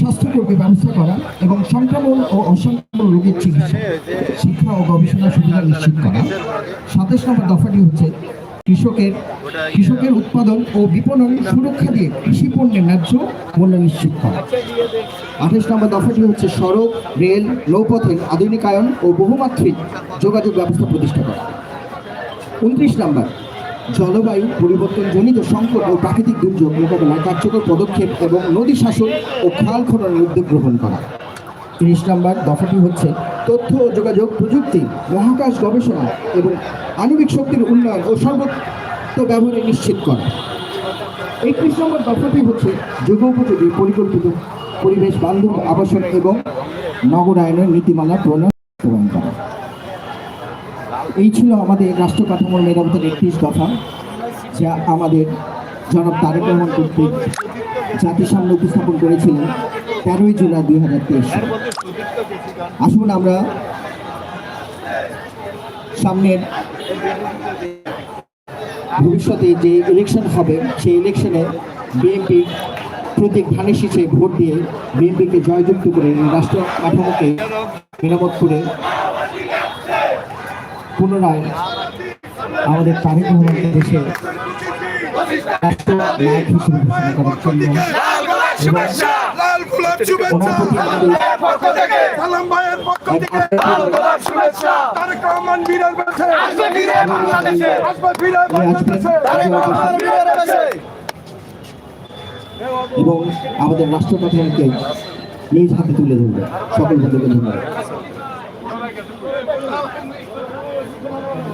স্বাস্থ্যকর্মী ব্যবস্থা করা এবং সংক্রমণ ও অসংক্রমণ রোগের চিকিৎসা, শিক্ষা ও গবেষণা সুবিধা নিশ্চিত করা। সাতাশ নম্বর দফাটি হচ্ছে কৃষকের কৃষকের উৎপাদন ও বিপণন সুরক্ষা দিয়ে কৃষি পণ্যের ন্যায্য মূল্য নিশ্চিত করা। আঠাশ নম্বর দফাটি হচ্ছে সড়ক, রেল, নৌপথের আধুনিকায়ন ও বহুমাত্রিক যোগাযোগ ব্যবস্থা প্রতিষ্ঠা করা। উনত্রিশ নম্বর জলবায়ু পরিবর্তনজনিত সংকট ও প্রাকৃতিক দুর্যোগ মোকাবেলায় কার্যকর পদক্ষেপ এবং নদী শাসন ও খাল খননের উদ্যোগ গ্রহণ করা। তিরিশ নম্বর দফাটি হচ্ছে তথ্য ও যোগাযোগ প্রযুক্তি, মহাকাশ গবেষণা এবং আণবিক শক্তির উন্নয়ন ও সর্বত্র ব্যবহারে নিশ্চিত করা। একত্রিশ নম্বর দফাটি হচ্ছে যুগ উপযোগী পরিকল্পিত পরিবেশ বান্ধব আবাসন এবং নগরায়নের নীতিমালা প্রণয়ন করা। এই ছিল আমাদের রাষ্ট্র কাঠামোর মেরামতের একত্রিশ দফা, যা আমাদের জনাব তারেক রহমান কর্তৃক জাতির সামনে উপস্থাপন করেছিলেন তেরোই জুলাই দুই হাজার তেইশ। আসুন আমরা সামনের ভবিষ্যতে যে ইলেকশন হবে, সেই ইলেকশনে বিএনপি প্রতীক ধানের শীষে ভোট দিয়ে বিএনপিকে জয়যুক্ত করে রাষ্ট্র কাঠামোকে মেরামত করে পুনরায় আমাদের তারেক রহমানকে দেশে নায়ক হিসেবে ঘোষণা করার জন্য এবং আমাদের রাষ্ট্র কাঠামোকে নিজ হাতে তুলে ধরবে। সকল বন্ধুকে ধন্যবাদ। Thank you.